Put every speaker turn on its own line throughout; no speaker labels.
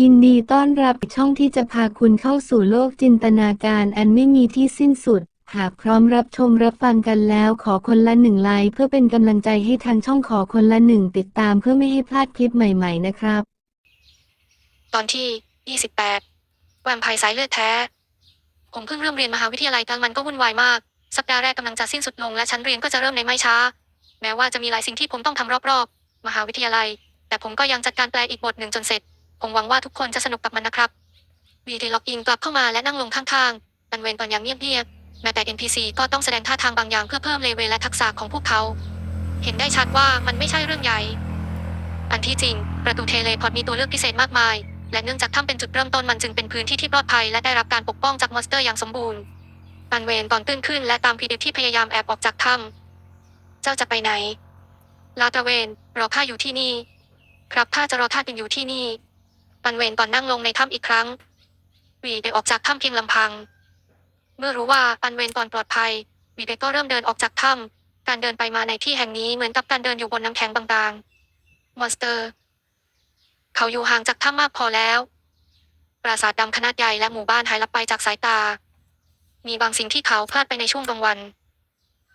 ยินดีต้อนรับช่องที่จะพาคุณเข้าสู่โลกจินตนาการอันไม่มีที่สิ้นสุด หากพร้อมรับชมรับฟังกันแล้วขอคนละหนึ่งไลค์เพื่อเป็นกำลังใจให้ทางช่องขอคนละหนึ่งติดตามเพื่อไม่ให้พลาดคลิปใหม่ ๆ นะครับ
ตอนที่ 28 แวมไพร์สายเลือดแท้ ผมเพิ่งเริ่มเรียนมหาวิทยาลัยแต่มันก็วุ่นวายมาก สัปดาห์แรกกำลังจะสิ้นสุดลงและชั้นเรียนก็จะเริ่มในไม่ช้า แม้ว่าจะมีหลายสิ่งที่ผมต้องทำรอบๆ มหาวิทยาลัย แต่ผมก็ยังจัดการแปลอีกบทหนึ่งจนเสร็จ ผมหวังว่าทุกคนจะสนุกกับมันนะครับวีดีล็อกอินกลับเข้ามาและนั่งลงข้างๆตันเวนก่อนอย่างเงียบๆแม้แต่ NPC ก็ต้องแสดงท่าทางบางอย่างเพื่อเพิ่มเลเวลและทักษะของพวกเขา เห็นได้ชัดว่ามันไม่ใช่เรื่องใหญ่ อันที่จริง ประตูเทเลพอร์ตมีตัวเลือกพิเศษมากมาย และเนื่องจากถ้ำเป็นจุดเริ่มต้นมันจึงเป็นพื้นที่ที่ปลอดภัยและได้รับการปกป้องจากมอนสเตอร์อย่างสมบูรณ์ตันเวนก่อนตื้นขึ้นและตามพีเดที่พยายามแอบออกจากถ้ำเจ้าจะไปไหนลาตระเวนรอข้าอยู่ที่นี่ ครับข้าจะรอท่าเป็นอยู่ที่นี่ ตันเวนก่อนนั่งลงในถ้ำอีกครั้งวีได้ออกจากถ้ำเพียงลำพัง เมื่อรู้ว่าตันเวนก่อนปลอดภัยวีเดก็เริ่มเดินออกจากถ้ำการเดินไปมาในที่แห่งนี้เหมือนกับการเดินอยู่บนน้ำแข็งบางๆมอนสเตอร์ เขาอยู่ห่างจากถ้ำมากพอแล้ว ปราสาทดำขนาดใหญ่และหมู่บ้านหายลับไปจากสายตา มีบางสิ่งที่เขาพลาดไปในช่วงกลางวัน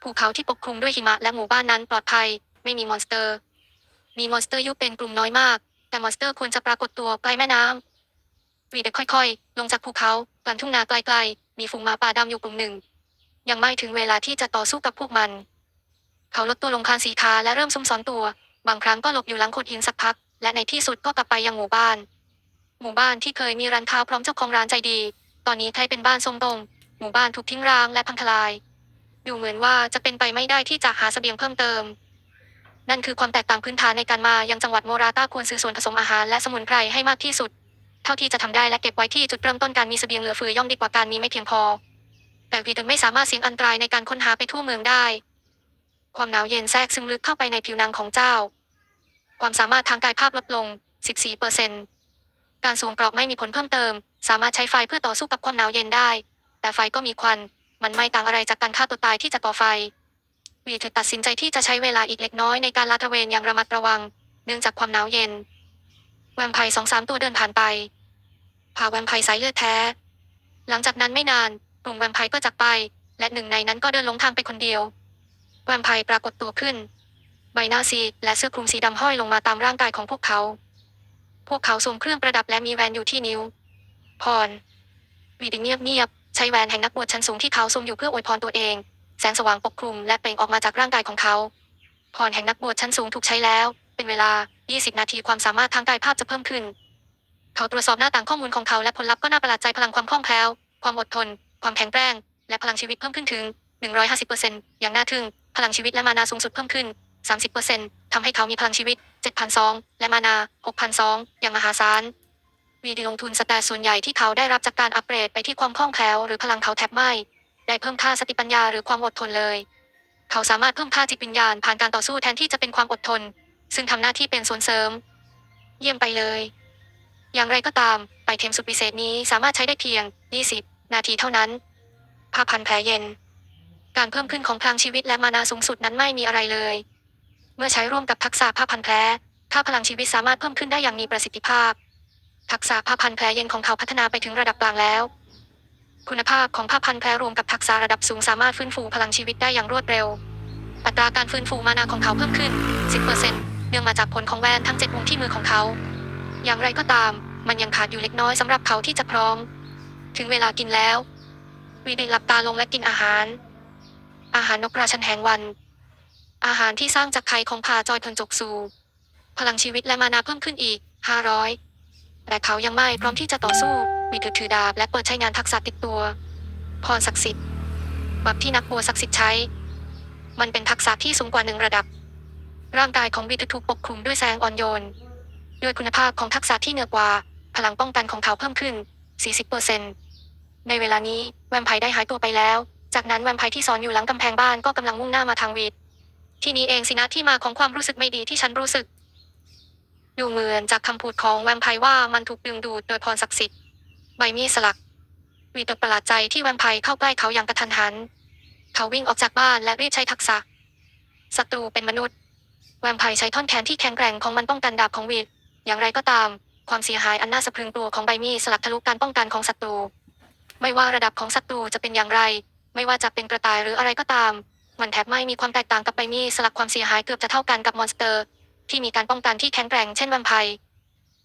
ภูเขาที่ปกคลุมด้วยหิมะและหมู่บ้านนั้นปลอดภัย ไม่มีมอนสเตอร์ มีมอนสเตอร์อยู่เป็นกลุ่มน้อยมาก แต่มอนสเตอร์ควรจะปรากฏตัวใกล้แม่น้ำวีเด็กค่อยๆ ลงจากภูเขากลางทุ่งนาไกลๆ มีฝูงหมาป่าดำอยู่กลุ่มหนึ่ง ยังไม่ถึงเวลาที่จะต่อสู้กับพวกมัน เขาลดตัวลงคานสีขาและเริ่มซุ่มซ้อนตัว บางครั้งก็หลบอยู่หลังโขดหินสักพัก และในที่สุดก็กลับไปยังหมู่บ้าน หมู่บ้านที่เคยมีร้านค้าพร้อมเจ้าของร้านใจดี ตอนนี้กลายเป็นบ้านทรงตรง หมู่บ้านถูกทิ้งร้างและพังทลาย ดูเหมือนว่าจะเป็นไปไม่ได้ที่จะหาเสบียงเพิ่มเติม นั่นคือความแตกต่างพื้นฐานในการมายังจังหวัดโมราตาควรซื้อส่วนผสมอาหารและสมุนไพรให้มากที่สุด เท่าที่จะทำได้และเก็บไว้ที่จุดเริ่มต้นการมีเสบียงเหลือเฟือย่อมดีกว่าการมีไม่เพียงพอ แต่วีดึงไม่สามารถเสี่ยงอันตรายในการค้นหาไปทั่วเมืองได้ ความหนาวเย็นแทรกซึมลึกเข้าไปในผิวหนังของเจ้า ความสามารถทางกายภาพลดลง 14เปอร์เซนการสวมกรอบไม่มีผลเพิ่มเติม สามารถใช้ไฟเพื่อต่อสู้กับความหนาวเย็นได้ แต่ไฟก็มีควัน มันไม่ต่างอะไรจากการฆ่าตัวตายที่จะก่อไฟ วีเธอตัดสินใจที่จะใช้เวลาอีกเล็กน้อยในการลาดตระเวนอย่างระมัดระวัง เนื่องจากความหนาวเย็นแวมไพร์สองสามตัวเดินผ่านไปพาแวมไพร์สายเลือดแท้ หลังจากนั้นไม่นานกลุ่มแวมไพร์ก็จากไป และหนึ่งในนั้นก็เดินลงทางไปคนเดียวแวมไพร์ปรากฏตัวขึ้น ใบหน้าซีดและเสื้อคลุมสีดำห้อยลงมาตามร่างกายของพวกเขา พวกเขาสวมเครื่องประดับและมีแหวนอยู่ที่นิ้ว พรวีดิเงียบเงียบใช้แหวนแห่งนักบวชชั้นสูงที่เขาสวมอยู่เพื่ออวยพรตัวเอง แสงสว่างปกคลุมและเปล่งออกมาจากร่างกายของเขาพรแห่งนักบวชชั้นสูงถูกใช้แล้ว เป็นเวลา 20 นาทีความสามารถทางกายภาพจะเพิ่มขึ้น เขาตรวจสอบหน้าต่างข้อมูลของเขาและผลลัพธ์ก็น่าประหลาดใจพลังความคล่องแคล่ว ความอดทน ความแข็งแกร่ง และพลังชีวิตเพิ่มขึ้นถึง 150%อย่างน่าทึ่ง พลังชีวิตและมานาสูงสุดเพิ่มขึ้น 30%ทำให้เขามีพลังชีวิต 7,002 และมานา 6,002 อย่างมหาศาลวีดีลงทุนสแตทส่วนใหญ่ที่เขาได้รับจากการอัปเกรดไปที่ความคล่องแคล่วหรือพลังเขาแทบไม่ ได้เพิ่มค่าสติปัญญาหรือความอดทนเลย เขาสามารถเพิ่มค่าจิตวิญญาณผ่านการต่อสู้แทนที่จะเป็นความอดทน ซึ่งทำหน้าที่เป็นส่วนเสริม เยี่ยมไปเลย อย่างไรก็ตามไปเทมสุดพิเศษนี้สามารถใช้ได้เพียง 20 นาทีเท่านั้นผ้าพันแผลเย็น การเพิ่มขึ้นของพลังชีวิตและมานาสูงสุดนั้นไม่มีอะไรเลย เมื่อใช้ร่วมกับทักษะผ้าพันแผลค่าพลังชีวิตสามารถเพิ่มขึ้นได้อย่างมีประสิทธิภาพ ทักษะผ้าพันแผลเย็นของเขาพัฒนาไปถึงระดับกลางแล้ว คุณภาพของผ้าพันแผลรวมกับทักษะระดับสูงสามารถฟื้นฟูพลังชีวิตได้อย่างรวดเร็ว อัตราการฟื้นฟูมานาของเขาเพิ่มขึ้น 10%เนื่องมาจากผลของแวนทั้ง7วงที่มือของเขา อย่างไรก็ตาม มันยังขาดอยู่เล็กน้อยสำหรับเขาที่จะพร้อม ถึงเวลากินแล้ว วีดีหลับตาลงและกินอาหาร อาหารนกราชันแห่งวัน อาหารที่สร้างจากไข่ของพาจอยพนจกซูพลังชีวิตและมานาเพิ่มขึ้นอีก 500 แต่เขายังไม่พร้อมที่จะต่อสู้วีถือถือดาบและเปิดใช้งานทักษะติดตัว พรศักดิ์สิทธิ์แบบที่นักบัวศักดิ์สิทธิ์ใช้ มันเป็นทักษะที่สูงกว่าหนึ่งระดับ ร่างกายของวีถูกปกคลุมด้วยแสงอ่อนโยน ด้วยคุณภาพของทักษะที่เหนือกว่า พลังป้องกันของเขาเพิ่มขึ้น 40%ในเวลานี้แวมไพร์ได้หายตัวไปแล้ว จากนั้นแวมไพร์ที่ซ่อนอยู่หลังกำแพงบ้านก็กำลังมุ่งหน้ามาทางวีดที่นี้เองสินะที่มาของความรู้สึกไม่ดีที่ฉันรู้สึก ดูเหมือนจากคำพูดของแวมไพร์ว่ามันถูกดึงดูดโดยพรศักดิ์สิทธิ์ใบมีดสลักวีตกประหลาดใจที่แวมไพร์เข้าใกล้เขาอย่างกระทันหัน เขาวิ่งออกจากบ้านและรีบใช้ทักษะศัตรูเป็นมนุษย์ แวมไพร์ใช้ท่อนแขนที่แข็งแกร่งของมันป้องกันดาบของวีดอย่างไรก็ตาม ความเสียหายอันน่าสะพรึงกลัวของใบมีดสลักทะลุการป้องกันของศัตรู ไม่ว่าระดับของศัตรูจะเป็นอย่างไร ไม่ว่าจะเป็นกระต่ายหรืออะไรก็ตาม มันแทบไม่มีความแตกต่างกับใบมีดสลักความเสียหายเกือบจะเท่ากันกับมอนสเตอร์ ที่มีการป้องกันที่แข็งแกร่งเช่นแวมไพร์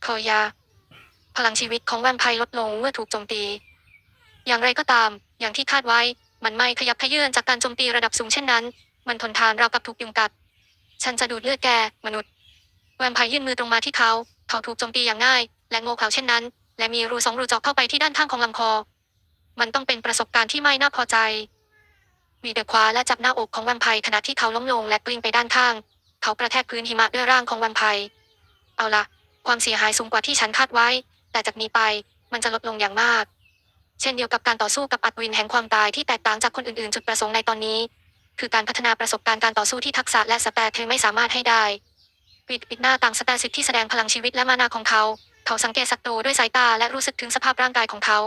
โคยา พลังชีวิตของแวมไพร์ลดลงเมื่อถูกโจมตี อย่างไรก็ตาม อย่างที่คาดไว้ มันไม่ขยับขยื่นจากการโจมตีระดับสูงเช่นนั้น มันทนทานราวกับถูกยุงกัด ฉันจะดูดเลือดแก มนุษย์ แวมไพร์ยื่นมือตรงมาที่เขา เขาถูกโจมตีอย่างง่าย และโง่เขลาเช่นนั้น และมีรูสองรูเจาะเข้าไปที่ด้านข้างของลำคอ มันต้องเป็นประสบการณ์ที่ไม่น่าพอใจวีเดอคว้าและจับหน้าอกของแวมไพร์ขณะที่เขาล้มลงและกลิ้งไปด้านข้าง เขากระแทกพื้นหิมะด้วยร่างของวมไพร์เอาละ ความเสียหายสูงกว่าที่ฉันคาดไว้ แต่จากนี้ไปมันจะลดลงอย่างมาก เช่นเดียวกับการต่อสู้กับอัดวินแห่งความตายที่แตกต่างจากคนอื่นๆ จุดประสงค์ในตอนนี้ คือการพัฒนาประสบการณ์การต่อสู้ที่ทักษะและสแตทเธอไม่สามารถให้ได้ปิดปิดหน้าต่างสแตทสิทที่แสดงพลังชีวิตและมานาของเขา เขาสังเกตศัตรูด้วยสายตาและรู้สึกถึงสภาพร่างกายของเขา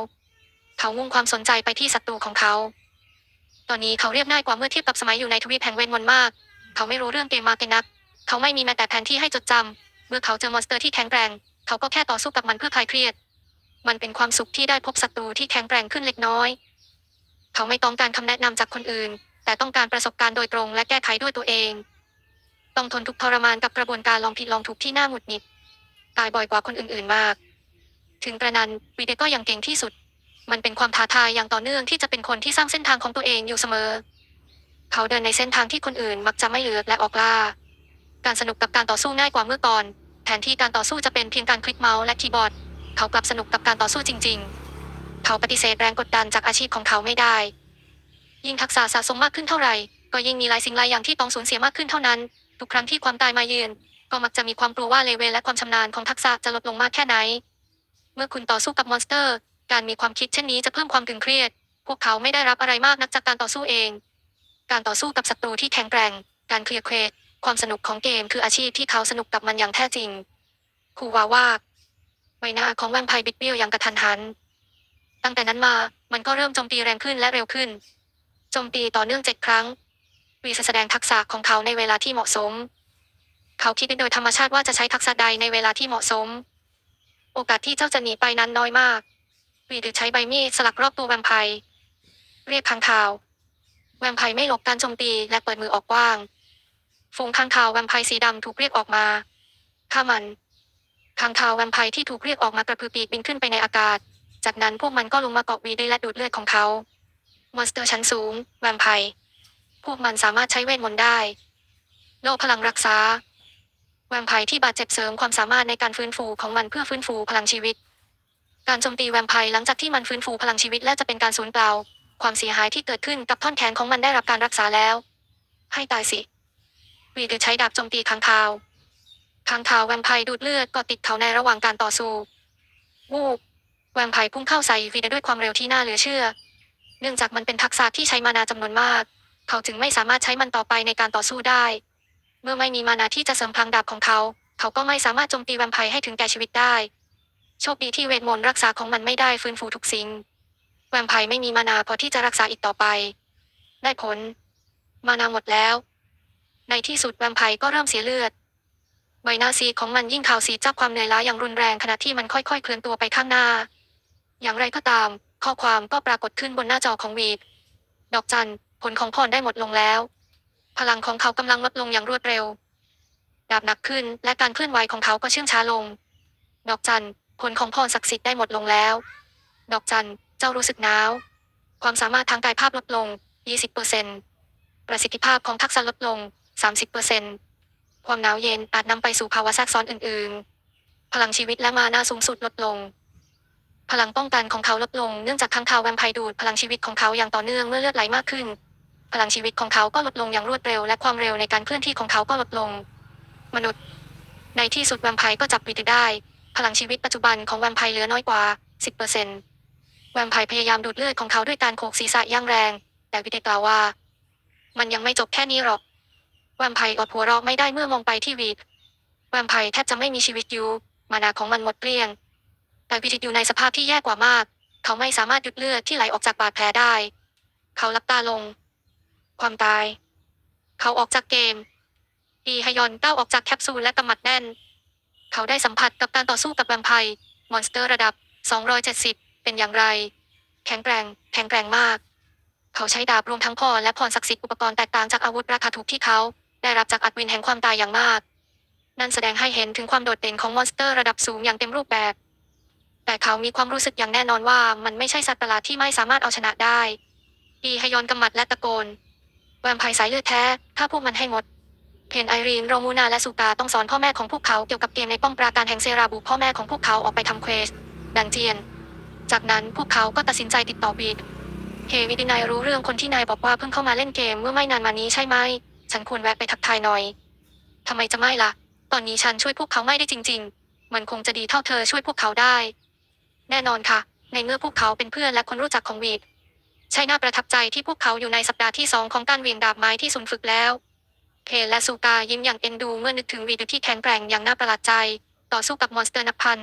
เขามุ่งความสนใจไปที่ศัตรูของเขา ตอนนี้เขาเรียบง่ายกว่าเมื่อเทียบกับสมัยอยู่ในทวีปแห่งเวทมนมาก เขาไม่รู้เรื่องเกมมาเกนนัก เขาไม่มีแม้แต่แผนที่ให้จดจำเมื่อเขาเจอมอนสเตอร์ที่แข็งแรง เขาก็แค่ต่อสู้กับมันเพื่อคลายเครียด มันเป็นความสุขที่ได้พบศัตรูที่แข็งแรงขึ้นเล็กน้อย เขาไม่ต้องการคำแนะนำจากคนอื่น แต่ต้องการประสบการณ์โดยตรงและแก้ไขด้วยตัวเอง ต้องทนทุกทรมานกับกระบวนการลองผิดลองถูกที่น่าหงุดหงิด ตายบ่อยกว่าคนอื่นๆมาก ถึงกระนั้นวีเดก็ยังเก่งที่สุด มันเป็นความท้าทายอย่างต่อเนื่องที่จะเป็นคนที่สร้างเส้นทางของตัวเองอยู่เสมอ เขาเดินในเส้นทางที่คนอื่นมักจะไม่เลือกและออกล่า การสนุกกับการต่อสู้ง่ายกว่าเมื่อก่อน แทนที่การต่อสู้จะเป็นเพียงการคลิกเมาส์และคีย์บอร์ด เขากลับสนุกกับการต่อสู้จริง ๆ เขาปฏิเสธแรงกดดันจากอาชีพของเขาไม่ได้ ยิ่งทักษะสะสมมากขึ้นเท่าไหร่ ก็ยิ่งมีหลายสิ่งหลายอย่างที่ต้องสูญเสียมากขึ้นเท่านั้น ทุกครั้งที่ความตายมาเยือนก็มักจะมีความกลัวว่าเลเวลและความชำนาญของทักษะจะลดลงมากแค่ไหน เมื่อคุณต่อสู้กับมอนสเตอร์ การมีความคิดเช่นนี้จะเพิ่มความตึงเครียด พวกเขาไม่ได้รับอะไรมากนักจากการต่อสู้เอง การต่อสู้กับศัตรูที่แข็งแกร่ง การเคลียร์เควสความสนุกของเกมคืออาชีพที่เขาสนุกกับมันอย่างแท้จริงคูวาว่าใบหน้าของแวมไพร์บิดเบี้ยวอย่างกระทันหัน ตั้งแต่นั้นมา มันก็เริ่มโจมตีแรงขึ้นและเร็วขึ้น โจมตีต่อเนื่องเจ็ดครั้ง วีแสดงทักษะของเขาในเวลาที่เหมาะสม เขาคิดโดยธรรมชาติว่าจะใช้ทักษะใดในเวลาที่เหมาะสม โอกาสที่เจ้าจะหนีไปนั้นน้อยมาก วีหรือใช้ใบมีดสลักรอบตัวแวมไพร์เรียกค้างคาว แวมไพร์ไม่หลบการโจมตีและเปิดมือออกกว้าง ฝูงค้างคาวแวมไพร์สีดำถูกเรียกออกมาฆ่ามันค้างคาวแวมไพร์ที่ถูกเรียกออกมากระพือปีกบินขึ้นไปในอากาศ จากนั้นพวกมันก็ลงมาเกาะวีด้วยและดูดเลือดของเขามอนสเตอร์ชั้นสูง แวมไพร์พวกมันสามารถใช้เวทมนต์ได้ โล่พลังรักษา แวมไพร์ที่บาดเจ็บเสริมความสามารถในการฟื้นฟูของมันเพื่อฟื้นฟูพลังชีวิต การโจมตีแวมไพร์หลังจากที่มันฟื้นฟูพลังชีวิตและจะเป็นการสูญเปล่า ความเสียหายที่เกิดขึ้นกับท่อนแขนของมันได้รับการรักษาแล้ว ให้ตายสิ วีเดอใช้ดาบโจมตีค้างคาวค้างคาวแวมไพร์ดูดเลือดก็ติดเขาในระหว่างการต่อสู้วูบแวมไพร์พุ่งเข้าใส่วีดด้วยความเร็วที่น่าเหลือเชื่อ เนื่องจากมันเป็นทักษะที่ใช้มานาจำนวนมาก เขาจึงไม่สามารถใช้มันต่อไปในการต่อสู้ได้ เมื่อไม่มีมานาที่จะเสริมพลังดาบของเขา เขาก็ไม่สามารถโจมตีแวมไพร์ให้ถึงแก่ชีวิตได้ โชคดีที่เวทมนต์รักษาของมันไม่ได้ฟื้นฟูทุกสิ่ง แวมไพร์ไม่มีมานาพอที่จะรักษาอีกต่อไป ได้ผล มานาหมดแล้ว ในที่สุดแวมไพร์ก็เริ่มเสียเลือด ใบหน้าซีของมันยิ่งขาวซีจากความเหนื่อยล้าอย่างรุนแรงขณะที่มันค่อยๆ เคลื่อนตัวไปข้างหน้า อย่างไรก็ตาม ข้อความก็ปรากฏขึ้นบนหน้าจอของวีดดอกจันผลของพรได้หมดลงแล้ว พลังของเขากำลังลดลงอย่างรวดเร็วดาบหนักขึ้นและการเคลื่อนไหวของเขาก็เชื่องช้าลง ดอกจันผลของพรศักดิ์สิทธิ์ได้หมดลงแล้ว ดอกจัน เจ้ารู้สึกหนาว ความสามารถทางกายภาพลดลง 20%ประสิทธิภาพของทักษะลดลง 30%ความหนาวเย็นอาจนำไปสู่ภาวะแทรกซ้อนอื่น ๆ พลังชีวิตและมานาสูงสุดลดลง พลังป้องกันของเขาลดลงเนื่องจากค้างคาวแวมไพร์ดูดพลังชีวิตของเขาอย่างต่อเนื่องเมื่อเลือดไหลมากขึ้น พลังชีวิตของเขาก็ลดลงอย่างรวดเร็ว และความเร็วในการเคลื่อนที่ของเขาก็ลดลง มนุษย์ ในที่สุดแวมไพร์ก็จับวิดได้ พลังชีวิตปัจจุบันของแวมไพร์เหลือน้อยกว่า 10% แวมไพร์พยายามดูดเลือดของเขาด้วยการโขกศีรษะอย่างแรง แต่วิดกล่าวว่า มันยังไม่จบแค่นี้หรอก แวมไพร์อดหัวเราะไม่ได้เมื่อมองไปที่วีดแวมไพร์แทบจะไม่มีชีวิตอยู่ มานาของมันหมดเกลี้ยง แต่วิดิตอยู่ในสภาพที่แย่กว่ามาก เขาไม่สามารถหยุดเลือดที่ไหลออกจากบาดแผลได้ เขาลับตาลง ความตาย เขาออกจากเกมอีฮยอนก้าวออกจากแคปซูลและกำมัดแน่น เขาได้สัมผัสกับการต่อสู้กับแวมไพร์มอนสเตอร์ระดับ 270 เป็นอย่างไร แข็งแกร่ง แข็งแกร่งมาก เขาใช้ดาบรวมทั้งพรและพรศักดิ์สิทธิ์อุปกรณ์แตกต่างจากอาวุธราคาถูกที่เขา ได้รับจากอัดวินแห่งความตายอย่างมาก นั่นแสดงให้เห็นถึงความโดดเด่นของมอนสเตอร์ระดับสูงอย่างเต็มรูปแบบ แต่เขามีความรู้สึกอย่างแน่นอนว่ามันไม่ใช่สัตว์ประหลาดที่ไม่สามารถเอาชนะได้อีฮยอนกำมัดและตะโกนแวมไพร์สายเลือดแท้ฆ่าพวกมันให้หมดเพนไอรีน โรมูนา และสุกาต้องสอนพ่อแม่ของพวกเขาเกี่ยวกับเกมในป้อมปราการแห่งเซราบูพ่อแม่ของพวกเขาออกไปทำเควส ดันเจียน จากนั้นพวกเขาก็ตัดสินใจติดต่อบีดเฮวิดินายรู้เรื่องคนที่นายบอกว่าเพิ่งเข้ามาเล่นเกมเมื่อไม่นานมานี้ใช่ไหม ฉันควรแวะไปทักทายหน่อย ทำไมจะไม่ล่ะ ตอนนี้ฉันช่วยพวกเขาไม่ได้จริง ๆ มันคงจะดีเท่าเธอช่วยพวกเขาได้ แน่นอนค่ะ ในเมื่อพวกเขาเป็นเพื่อนและคนรู้จักของวีดใช่น่าประทับใจที่พวกเขาอยู่ในสัปดาห์ที่สองของการเวียงดาบไม้ที่ศูนย์ฝึกแล้วเพนและซูกายิ้มอย่างเอ็นดูเมื่อนึกถึงวีดที่แข็งแกร่งอย่างน่าประหลาดใจ ต่อสู้กับมอนสเตอร์นับพัน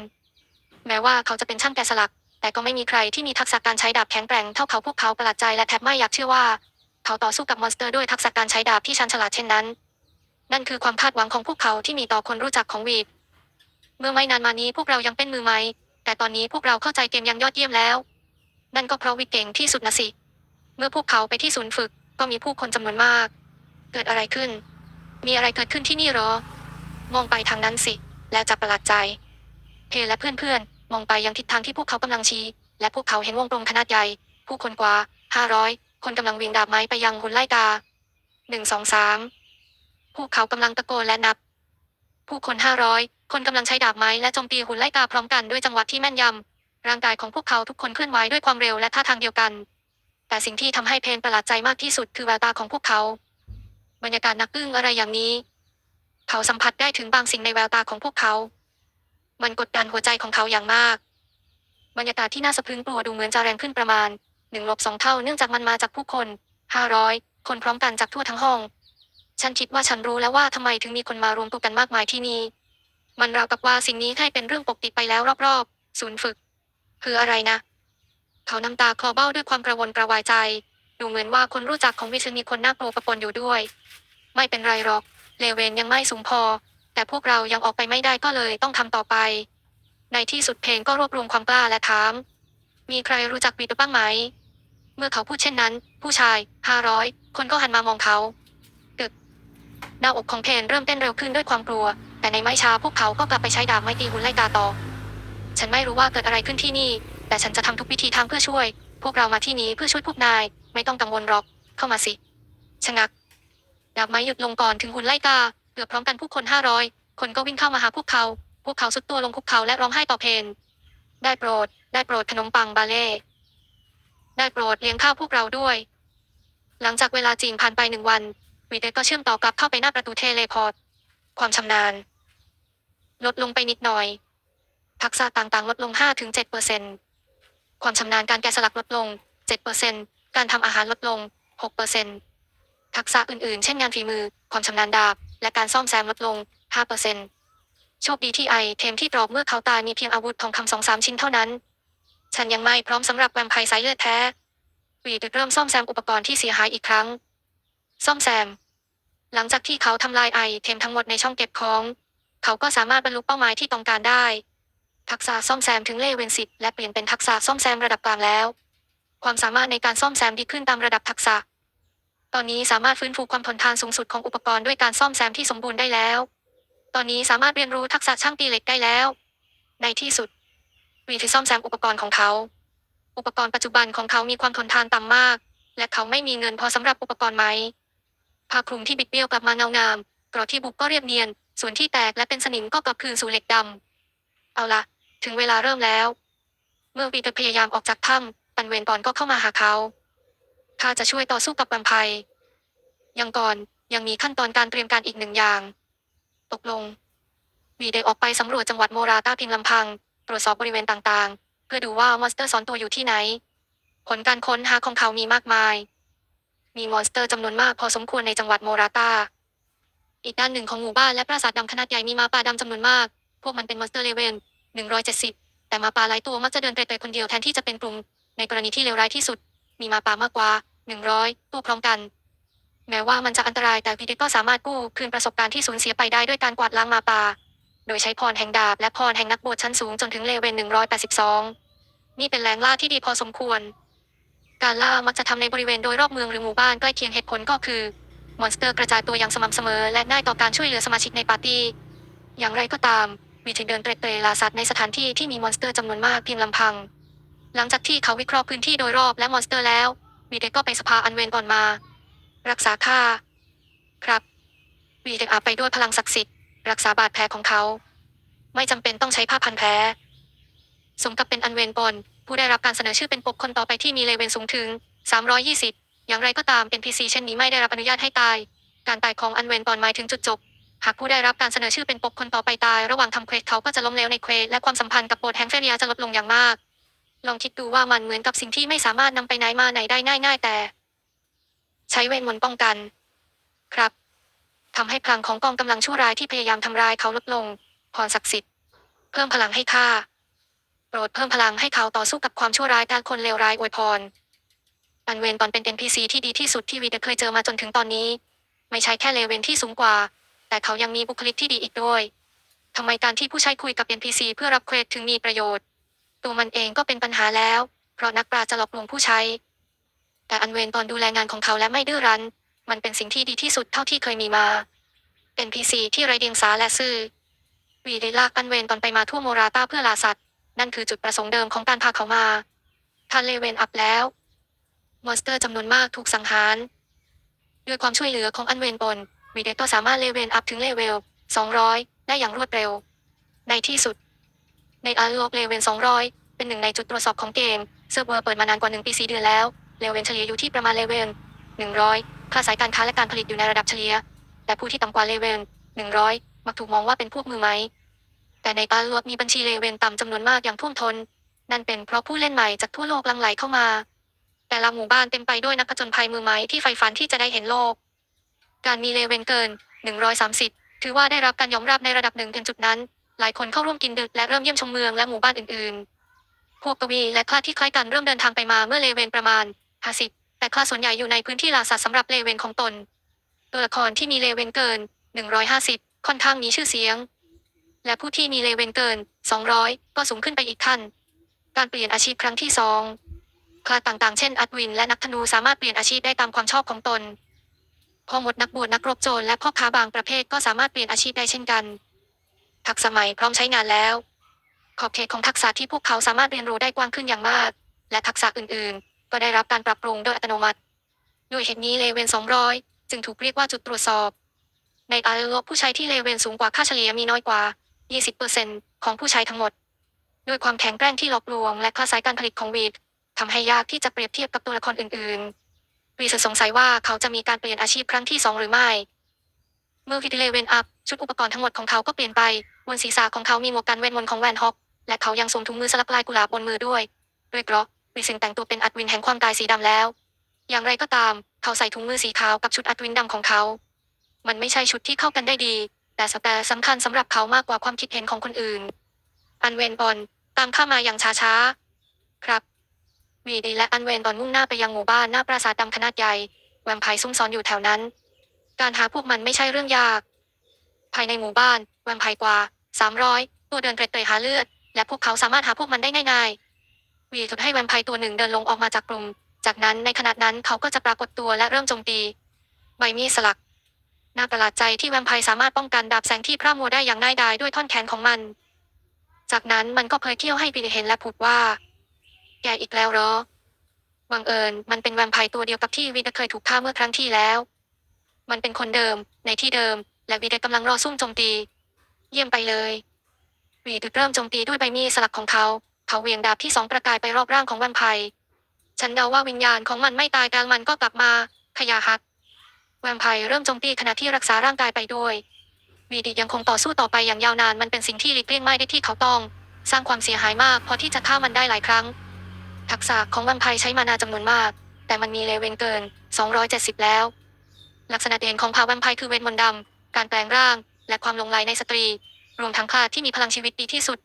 แม้ว่าเขาจะเป็นช่างแกะสลัก แต่ก็ไม่มีใครที่มีทักษะการใช้ดาบแข็งแกร่งเท่าเขาพวกเขาประหลาดใจและแทบไม่อยากเชื่อว่า เขาต่อสู้กับมอนสเตอร์ด้วยทักษะการใช้ดาบที่ชันฉลาดเช่นนั้น นั่นคือความคาดหวังของพวกเขาที่มีต่อคนรู้จักของวีดเมื่อไม่นานมานี้พวกเรายังเป็นมือใหม่แต่ตอนนี้พวกเราเข้าใจเกมอยังยอดเยี่ยมแล้ว นั่นก็เพราะวีดเก่งที่สุดนะสิ เมื่อพวกเขาไปที่ศูนย์ฝึก ก็มีผู้คนจำนวนมาก เกิดอะไรขึ้น มีอะไรเกิดขึ้นที่นี่หรอ มองไปทางนั้นสิ แล้วจะประหลาดใจ เพและเพื่อนๆ มองไปยังทิศทางที่พวกเขากำลังชี้ และพวกเขาเห็นวงกลมขนาดใหญ่ ผู้คนกว่าห้าร้อยคนกำลังวิ่งดาบไม้ไปยังหุ่นไล่กาหนึ่งสองสามพวกเขากำลังตะโกนและนับ ผู้คนห้าร้อยคนกำลังใช้ดาบไม้และโจมตีหุ่นไล่กาพร้อมกันด้วยจังหวะที่แม่นยำร่างกายของพวกเขาทุกคนเคลื่อนไหวด้วยความเร็วและท่าทางเดียวกัน แต่สิ่งที่ทำให้เพนประหลาดใจมากที่สุดคือแววตาของพวกเขา บรรยากาศนักอึ้งอะไรอย่างนี้ เขาสัมผัสได้ถึงบางสิ่งในแววตาของพวกเขา มันกดดันหัวใจของเขาอย่างมาก บรรยากาศที่น่าสะพรึงกลัวดูเหมือนจะแรงขึ้นประมาณหนึ่งลบสองเท่าเนื่องจากมันมาจากผู้คนห้าร้อยคนพร้อมกันจากทั่วทั้งห้อง ฉันคิดว่าฉันรู้แล้วว่าทำไมถึงมีคนมารวมตัวกันมากมายที่นี่ มันราวกับว่าสิ่งนี้ให้เป็นเรื่องปกติไปแล้วรอบๆ ศูนย์ฝึก คืออะไรนะ เขาน้ำตาคลอเบ้าด้วยความกระวนกระวายใจ ดูเหมือนว่าคนรู้จักของวิชมีคนน่ากลัวปะปนอยู่ด้วย ไม่เป็นไรหรอก เลเวนยังไม่สูงพอ แต่พวกเรายังออกไปไม่ได้ก็เลยต้องทำต่อไป ในที่สุดเพลงก็รวบรวมความกล้าและถาม มีใครรู้จักวีดบ้างไหม เมื่อเขาพูดเช่นนั้น ผู้ชายห้าร้อยคนก็หันมามองเขาตึกหน้าอกของเพนเริ่มเต้นเร็วขึ้นด้วยความกลัว แต่ในไม่ช้าพวกเขาก็กลับไปใช้ดาบไม้ตีหุ่นไล่กาต่อ ฉันไม่รู้ว่าเกิดอะไรขึ้นที่นี่ แต่ฉันจะทำทุกวิธีทางเพื่อช่วย พวกเรามาที่นี้เพื่อช่วยพวกนาย ไม่ต้องกังวลหรอก เข้ามาสิชะงักดาบไม้หยุดลงก่อนถึงหุ่นไล่กา เกือบพร้อมกันผู้คนห้าร้อยคนก็วิ่งเข้ามาหาพวกเขา พวกเขาสุดตัวลงคุกเขาและร้องไห้ต่อเพนได้โปรด ได้โปรดขนมปังบาเล่ได้โปรดเลี้ยงข้าวพวกเราด้วย หลังจากเวลาจริงผ่านไปหนึ่งวันวีเดก็เชื่อมต่อกลับเข้าไปหน้าประตูเทเลพอร์ต ความชำนาญ ลดลงไปนิดหน่อย ทักษะต่างๆ ลดลง 5-7%ความชำนาญการแกะสลักลดลง7%การทำอาหารลดลง6%ทักษะอื่นๆ เช่นงานฝีมือ ความชำนาญดาบ และการซ่อมแซมลดลง 5%โชคดีที่ไอเทมที่ดรอปเมื่อเขาตายมีเพียงอาวุธทองคำสองสามชิ้นเท่านั้น ฉันยังไม่พร้อมสำหรับแวมไพร์สายเลือดแท้วีดเริ่มซ่อมแซมอุปกรณ์ที่เสียหายอีกครั้ง ซ่อมแซม หลังจากที่เขาทำลายไอเทมทั้งหมดในช่องเก็บของ เขาก็สามารถบรรลุเป้าหมายที่ต้องการได้ ทักษะซ่อมแซมถึงเลเวนสิบและเปลี่ยนเป็นทักษะซ่อมแซมระดับกลางแล้ว ความสามารถในการซ่อมแซมดีขึ้นตามระดับทักษะ ตอนนี้สามารถฟื้นฟูความทนทานสูงสุดของอุปกรณ์ด้วยการซ่อมแซมที่สมบูรณ์ได้แล้ว ตอนนี้สามารถเรียนรู้ทักษะช่างตีเหล็กได้แล้ว ในที่สุดวีที่ซ่อมแซมอุปกรณ์ของเขา อุปกรณ์ปัจจุบันของเขามีความทนทานต่ำมาก และเขาไม่มีเงินพอสำหรับอุปกรณ์ไหมผ้าคลุมที่บิดเบี้ยวกลับมาเงางามกรอที่บุกก็เรียบเนียน ส่วนที่แตกและเป็นสนิมก็กลับคืนสู่เหล็กดำเอาละถึงเวลาเริ่มแล้ว เมื่อวีเตอร์พยายามออกจากถ้ำปันเวนปอนก็เข้ามาหาเขา ข้าจะช่วยต่อสู้กับแวมไพร์ยังก่อนยังมีขั้นตอนการเตรียมการอีกหนึ่งอย่าง ตกลง วีได้ออกไปสำรวจจังหวัดโมราตาเพียงลำพัง ตรวจสอบบริเวณต่างๆ เพื่อดูว่ามอนสเตอร์ซ่อนตัวอยู่ที่ไหน ผลการค้นหาของเขามีมากมาย มีมอนสเตอร์จำนวนมากพอสมควรในจังหวัดโมราตาอีกด้านหนึ่งของหมู่บ้านและปราสาทดำขนาดใหญ่มีมาป่าดำจำนวนมาก พวกมันเป็นมอนสเตอร์เลเวนหนึ่งร้อยเจ็ดสิบแต่มาป่าหลายตัวมักจะเดินเตะๆคนเดียวแทนที่จะเป็นกลุ่ม ในกรณีที่เลวร้ายที่สุด มีมาป่ามากกว่าหนึ่งร้อยตัวพร้อมกัน แม้ว่ามันจะอันตรายแต่พีเดก็สามารถกู้คืนประสบการณ์ที่สูญเสียไปได้ด้วยการกวาดล้างมาป่าโดยใช้พรแห่งดาบและพรแห่งนักบวชชั้นสูงจนถึงเลเวล182 นี่เป็นแรงล่าที่ดีพอสมควร การล่ามักจะทำในบริเวณโดยรอบเมืองหรือหมู่บ้านใกล้เคียงเหตุผลก็คือ มอนสเตอร์กระจายตัวอย่างสม่ำเสมอ และง่ายต่อการช่วยเหลือสมาชิกในปาร์ตี้ อย่างไรก็ตามวีถึงเดินเตร็ดเตร่ลาสัตว์ในสถานที่ที่มีมอนสเตอร์จำนวนมากเพียงลำพัง หลังจากที่เขาวิเคราะห์พื้นที่โดยรอบและมอนสเตอร์แล้ววีเด็กก็ไปสภาอันเวนก่อนมา รักษาค่า ครับวีเด็กอาบไปด้วยพลังศักดิ์สิทธิ์รักษาบาดแผลของเขา ไม่จำเป็นต้องใช้ผ้าพันแผลสมกับเป็นอันเวนบอลผู้ได้รับการเสนอชื่อเป็นปกคนต่อไปที่มีเลเวนสูงถึง 320 อย่างไรก็ตาม NPC เช่นนี้ไม่ได้รับอนุญาตให้ตาย การตายของอันเวนบอลหมายถึงจุดจบ หากผู้ได้รับการเสนอชื่อเป็นปกคนต่อไปตาย ระหว่างทำเควสเขาก็จะล้มเหลวในเควสและความสัมพันธ์กับโบสแฮงเฟเรียจะลดลงอย่างมาก ลองคิดดูว่ามันเหมือนกับสิ่งที่ไม่สามารถนำไปไหนมาไหนได้ง่ายๆแต่ ใช้เวทมนต์ป้องกัน ครับทำให้พลังของกองกำลังชั่วร้ายที่พยายามทำร้ายเขาลดลง พรศักดิ์สิทธิ์ เพิ่มพลังให้ข้าโปรดเพิ่มพลังให้เขาต่อสู้กับความชั่วร้ายการคนเลวร้ายอวยพรอันเวนตอนเป็น NPC ที่ดีที่สุดที่วีเดเคยเจอมาจนถึงตอนนี้ ไม่ใช่แค่เลเวนที่สูงกว่า แต่เขายังมีบุคลิกที่ดีอีกด้วยทำไมการที่ผู้ใช้คุยกับ NPC เพื่อรับเควสถึงมีประโยชน์ ตัวมันเองก็เป็นปัญหาแล้ว เพราะนักปราจะหลอกลวงผู้ใช้ แต่อันเวนตอนดูแลงานของเขาและไม่ดื้อรั้น มันเป็นสิ่งที่ดีที่สุดเท่าที่เคยมีมา NPC ที่ไร้เดียงสาและซื่อวีได้ลากอันเวนตอนไปมาทั่วโมราตาเพื่อลาสัตว์ นั่นคือจุดประสงค์เดิมของการพาเขามาท่านเลเวนอัพแล้วมอนสเตอร์จำนวนมากถูกสังหาร ด้วยความช่วยเหลือของอันเวนบนวีเดก็สามารถเลเวนอัพถึงเลเวล 200 ได้อย่างรวดเร็ว ในที่สุด ในอาร์โลกเลเวน200 เป็นหนึ่งในจุดตรวจสอบของเกม เซิร์ฟเวอร์เปิดมานานกว่า 1 ปี 4 เดือนแล้วเลเวนเฉลี่ยอยู่ที่ประมาณเลเวล100 ค่าสายการค้าและการผลิตอยู่ในระดับเฉลี่ย แต่ผู้ที่ต่ำกว่าเลเวล100 มักถูกมองว่าเป็นพวกมือไม้แต่ในอาร์โลกมีบัญชีเลเวนต่ำจำนวนมากอย่างท่วมทนนั่นเป็นเพราะผู้เล่นใหม่จากทั่วโลกลังไหลเข้ามา แต่ละหมู่บ้านเต็มไปด้วยนักผจญภัยมือไม้ที่ใฝ่ฝันที่จะได้เห็นโลก การมีเลเวนเกิน 130 ถือว่าได้รับการยอมรับในระดับหนึ่งถึงจุดนั้น หลายคนเข้าร่วมกินดึกและเริ่มเยี่ยมชมเมืองและหมู่บ้านอื่นๆ พวกกวีและคลาที่คล้ายกันเริ่มเดินทางไปมาเมื่อเลเวนประมาณ50แต่คลาส่วนใหญ่อยู่ในพื้นที่ลาสัตสำหรับเลเวนของตน ตัวละครที่มีเลเวนเกิน 150 ค่อนข้างมีชื่อเสียง และผู้ที่มีเลเวนเกิน 200 ก็สูงขึ้นไปอีกขั้น การเปลี่ยนอาชีพครั้งที่สองคลาสต่างๆ เช่นอัดวินและนักธนูสามารถเปลี่ยนอาชีพได้ตามความชอบของตนพ่อมดนักบวชนักรบโจรและพ่อค้าบางประเภทก็สามารถเปลี่ยนอาชีพได้เช่นกัน ทักษะใหม่พร้อมใช้งานแล้ว ขอบเขตของทักษะที่พวกเขาสามารถเรียนรู้ได้กว้างขึ้นอย่างมาก และทักษะอื่น ๆ ก็ได้รับการปรับปรุงโดยอัตโนมัติด้วยเหตุนี้เลเวน200 จึงถูกเรียกว่าจุดตรวจสอบ ในอาร์โลผู้ใช้ที่เลเวนสูงกว่าค่าเฉลี่ยมีน้อยกว่า 20%ของผู้ใช้ทั้งหมด ด้วยความแข็งแกร่งที่หลอกลวง และค่าสายการผลิตของวีดทำให้ยากที่จะเปรียบเทียบกับตัวละครอื่น ๆ วีสสงสัยว่าเขาจะมีการเปลี่ยนอาชีพครั้งที่สองหรือไม่ เมื่อวิดเลเวนอัพชุดอุปกรณ์ทั้งหมดของเขาก็เปลี่ยนไป บนศีรษะของเขามีหมวกกันเวทมนต์ของแวนฮอกและเขายังสวมถุงมือสลักลายกุหลาบบนมือด้วยด้วยกราะวีสิงแต่งตัวเป็นอัดวินแห่งความตายสีดำแล้ว อย่างไรก็ตาม เขาใส่ถุงมือสีขาวกับชุดอัดวินดำของเขา มันไม่ใช่ชุดที่เข้ากันได้ดี แต่สแต่สำคัญสำหรับเขามากกว่าความคิดเห็นของคนอื่น อันเวนบอลตามข้ามาอย่างช้าๆ ครับวีดีและอันเวนตอนมุ่งหน้าไปยังหมู่บ้านหน้าปราสาทดำขนาดใหญ่แวมไพร์ซุ่มซ้อนอยู่แถวนั้น การหาพวกมันไม่ใช่เรื่องยาก ภายในหมู่บ้านแวมไพร์กว่า 300 ตัวเดินเตร็ดเตร่หาเลือด และพวกเขาสามารถหาพวกมันได้ง่ายๆวีทุดให้แวมไพร์ตัวหนึ่งเดินลงออกมาจากกลุ่ม จากนั้นในขณะนั้นเขาก็จะปรากฏตัวและเริ่มโจมตี ใบมีดสลัก น่าประหลาดใจที่แวมไพร์สามารถป้องกันดาบแสงที่พร่ามัวได้อย่างง่ายดายด้วยท่อนแขนของมัน จากนั้นมันก็เผยเที่ยวให้ปีเดเห็นและพูดว่าแกอีกแล้วเหรอบังเอิญมันเป็นแวมไพร์ตัวเดียวกับที่วีดเคยถูกฆ่าเมื่อครั้งที่แล้ว มันเป็นคนเดิม ในที่เดิม และวีดกำลังรอซุ่มโจมตี เยี่ยมไปเลยวีดเริ่มโจมตีด้วยใบมีดสลักของเขา เขาเวียงดาบที่สองประกายไปรอบร่างของแวมไพฉันเดาว่าวิญญาณของมันไม่ตายแต่มันก็กลับมา ขยาหักแวมไพร์เริ่มโจมตีขณะที่รักษาร่างกายไปด้วยวีดียังคงต่อสู้ต่อไปอย่างยาวนานมันเป็นสิ่งที่หลีกเลี่ยงไม่ได้ที่เขาต้อง สร้างความเสียหายมากพอที่จะฆ่ามันได้หลายครั้ง ทักษะของแวมไพร์ใช้มานาจำนวนมาก แต่มันมีเลเวนเกิน 270 แล้ว ลักษณะเด่นของพาแวมไพร์คือเวทมนต์ดำการแปลงร่าง และความลงไหลในสตรี รวมทั้งคลาดที่มีพลังชีวิตดีที่สุด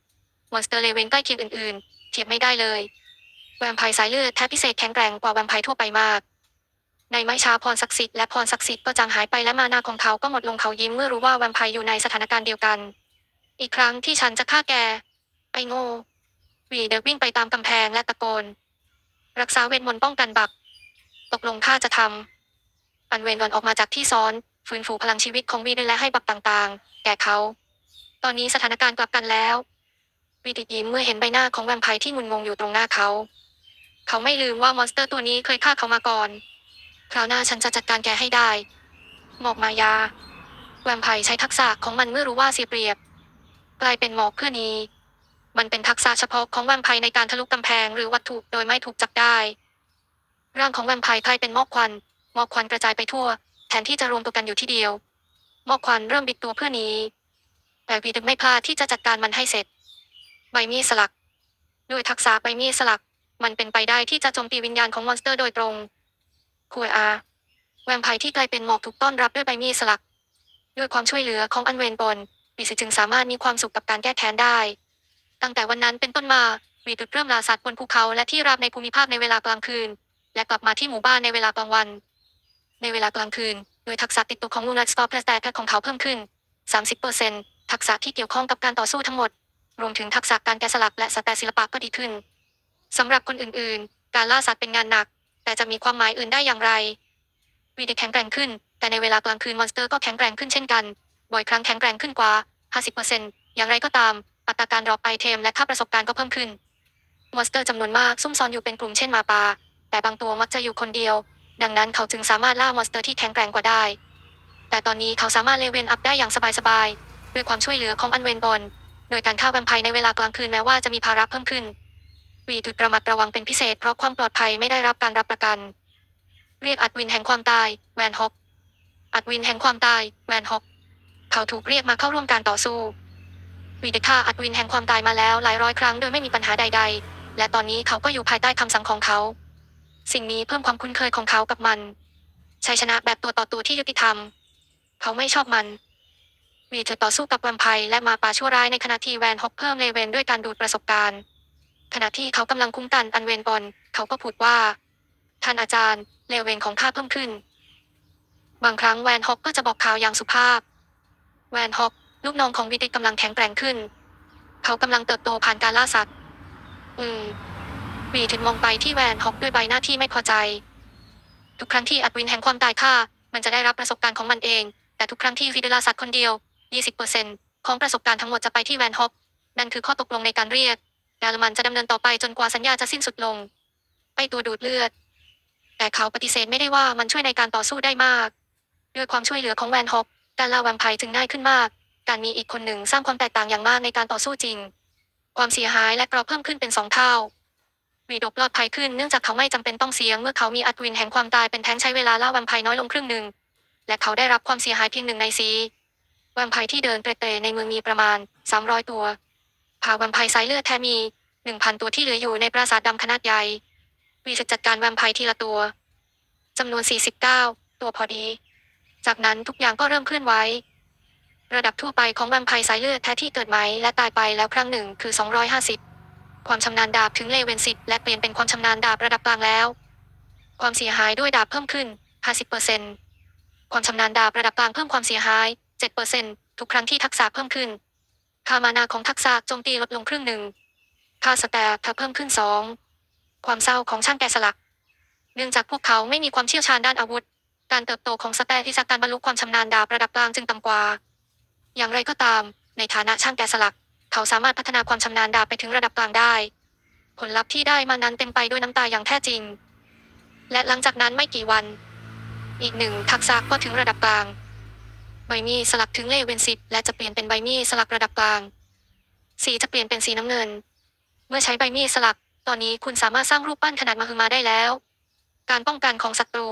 มอนสเตอร์เลเวนใกล้เคียงอื่นๆ เทียบไม่ได้เลย แวมไพร์สายเลือดแทบพิเศษแข็งแกร่งกว่าแวมไพร์ทั่วไปมาก ในไม่ช้าพรศักดิ์สิทธิ์และพรศักดิ์สิทธิ์ก็จางหายไปและมานาของเขาก็หมดลงเขายิ้มเมื่อรู้ว่าแวมไพร์อยู่ในสถานการณ์เดียวกัน อีกครั้งที่ฉันจะฆ่าแก ไอโง่วีเดวิ่งไปตามกำแพงและตะโกน รักษาเวทมนต์ป้องกันบัก ตกลงข้าจะทำอันเวนวันออกมาจากที่ซ้อน ฟื้นฟูพลังชีวิตของวีดและให้บักต่างๆ แก่เขา ตอนนี้สถานการณ์กลับกันแล้ววีติดยิ้มเมื่อเห็นใบหน้าของแวมไพร์ที่งุนงงอยู่ตรงหน้าเขา เขาไม่ลืมว่ามอนสเตอร์ตัวนี้เคยฆ่าเขามาก่อน คราวหน้าฉันจะจัดการแกให้ได้ หมอกมายา แวมไพร์ใช้ทักษะของมันเมื่อรู้ว่าเสียเปรียบ กลายเป็นหมอกเพื่อนี้ มันเป็นทักษะเฉพาะของแวมไพร์ในการทะลุกำแพงหรือวัตถุโดยไม่ถูกจับได้ ร่างของแวมไพร์กลายเป็นหมอกควัน หมอกควันกระจายไปทั่ว แทนที่จะรวมตัวกันอยู่ที่เดียวหมอกควันเริ่มบิดตัวเพื่อนี้ แต่วีดึกไม่พลาดที่จะจัดการมันให้เสร็จ ใบมีดสลัก ด้วยทักษะใบมีดสลัก มันเป็นไปได้ที่จะโจมตีวิญญาณของมอนสเตอร์โดยตรงคุยอาแวมไพร์ที่กลายเป็นหมอกถูกต้อนรับด้วยใบมีดสลัก ด้วยความช่วยเหลือของอันเวนบนวีสิจึงสามารถมีความสุขกับการแก้แค้นได้ ตั้งแต่วันนั้นเป็นต้นมาวีดุดเริ่มลาสัตว์บนภูเขาและที่ราบในภูมิภาคในเวลากลางคืน และกลับมาที่หมู่บ้านในเวลากลางวัน ในเวลากลางคืน โดยทักษะติดตัวของลูนัสสตอปและแต่ของเขาเพิ่มขึ้น 30%ทักษะที่เกี่ยวข้องกับการต่อสู้ทั้งหมด รวมถึงทักษะการแกะสลักและสแตศิลปะก็ดีขึ้นสำหรับคนอื่นๆ การล่าสัตว์เป็นงานหนัก แต่จะมีความหมายอื่นได้อย่างไรวีดแข็งแกร่งขึ้น แต่ในเวลากลางคืนมอนสเตอร์ก็แข็งแกร่งขึ้นเช่นกัน บ่อยครั้งแข็งแกร่งขึ้นกว่า 50%อย่างไรก็ตามอัตราการรอปไอเทมและค่าประสบการณ์ก็เพิ่มขึ้น มอนสเตอร์จำนวนมากซุ่มซ่อนอยู่เป็นกลุ่มเช่นหมาป่าแต่บางตัวมักจะอยู่คนเดียว ดังนั้นเขาจึงสามารถล่ามอนสเตอร์ที่แข็งแกร่งกว่าได้ แต่ตอนนี้เขาสามารถเลเวนอัพได้อย่างสบายๆ ด้วยความช่วยเหลือของอันเวนบนโดยการฆ่าแวมไพร์ในเวลากลางคืนแม้ว่าจะมีภาระเพิ่มขึ้น วีถูกระมัดระวังเป็นพิเศษเพราะความปลอดภัยไม่ได้รับการรับประกัน เรียกอัดวินแห่งความตายแวนฮอกอัดวินแห่งความตายแวนฮอกเขาถูกเรียกมาเข้าร่วมการต่อสู้วีได้ฆ่าอัดวินแห่งความตายมาแล้วหลายร้อยครั้งโดยไม่มีปัญหาใด ๆ และตอนนี้เขาก็อยู่ภายใต้คำสั่งของเขา สิ่งนี้เพิ่มความคุ้นเคยของเขากับมันชัยชนะแบบตัวต่อตัวที่ยุติธรรม เขาไม่ชอบมันวีเธอต่อสู้กับแวมไพร์และหมาป่าชั่วร้ายในขณะที่แวนฮอกเพิ่มเลเวนด้วยการดูดประสบการณ์ ขณะที่เขากำลังคุ้มกันอันเวนบอลเขาก็พูดว่า ท่านอาจารย์เลเวนของข้าเพิ่มขึ้น บางครั้งแวนฮอกก็จะบอกข่าวอย่างสุภาพ แวนฮอกลูกน้องของวิดิตกำลังแข็งแกร่งขึ้น เขากำลังเติบโตผ่านการล่าสัตว์ อืม วีถึงมองไปที่แวนฮอกด้วยใบหน้าที่ไม่พอใจ ทุกครั้งที่อัดวินแห่งความตายฆ่า มันจะได้รับประสบการณ์ของมันเอง แต่ทุกครั้งที่วีดลาสัตว์คนเดียว 20%ของประสบการณ์ทั้งหมดจะไปที่แวนฮอกนั่นคือข้อตกลงในการเรียกดาลมันจะดำเนินต่อไปจนกว่าสัญญาจะสิ้นสุดลงไอตัวดูดเลือด แต่เขาปฏิเสธไม่ได้ว่ามันช่วยในการต่อสู้ได้มาก ด้วยความช่วยเหลือของแวนฮอกการล่าแวมไพร์จึงง่ายขึ้นมาก การมีอีกคนหนึ่งสร้างความแตกต่างอย่างมากในการต่อสู้จริง ความเสียหายและกรอบเพิ่มขึ้นเป็นสองเท่า วีดปลอดภัยขึ้นเนื่องจากเขาไม่จำเป็นต้องเสี่ยงเมื่อเขามีอัดวินแห่งความตายเป็นแท้งใช้เวลาล่าแวมไพร์น้อยลงครึ่งหนึ่ง และเขาได้รับความเสียหายเพียงหนึ่งในสีแวมไพรที่เดินเตร่ในเมืองมีประมาณ 300 ตัวพาแวมไพรสายเลือดแท้มี1,000 ตัวที่เหลืออยู่ในปราสาทดำขนาดใหญ่วีจะจัดการแวมไพร์ทีละตัวจำนวน 49 ตัวพอดี จากนั้นทุกอย่างก็เริ่มเคลื่อนไหว ระดับทั่วไปของแวมไพร์สายเลือดแท้ที่เกิดใหม่และตายไปแล้วครั้งหนึ่งคือ 250 ความชำนาญดาบถึงเลเวนสิบและเปลี่ยนเป็นความชำนาญดาบระดับกลางแล้ว ความเสียหายด้วยดาบเพิ่มขึ้น 50%ความชำนาญดาบระดับกลางเพิ่มความเสียหาย 7%ทุกครั้งที่ทักษะเพิ่มขึ้นค่ามานาของทักษะโจมตีลดลงครึ่งหนึ่งค่าสแตทเพิ่มขึ้นสองความเศร้าของช่างแกะสลัก เนื่องจากพวกเขาไม่มีความเชี่ยวชาญด้านอาวุธ การเติบโตของสแตทที่จากการบรรลุความชำนาญดาบระดับกลางจึงต่ำกว่า อย่างไรก็ตาม ในฐานะช่างแกะสลัก เขาสามารถพัฒนาความชำนาญดาบไปถึงระดับกลางได้ ผลลัพธ์ที่ได้มานั้นเต็มไปด้วยน้ำตาอย่างแท้จริง และหลังจากนั้นไม่กี่วัน อีกหนึ่งทักษะก็ถึงระดับกลาง ใบมีสลักถึงเลเวนสิบและจะเปลี่ยนเป็นใบมีสลักระดับกลาง สีจะเปลี่ยนเป็นสีน้ำเงิน เมื่อใช้ใบมีสลัก ตอนนี้คุณสามารถสร้างรูปปั้นขนาดมหึมาได้แล้ว การป้องกันของศัตรู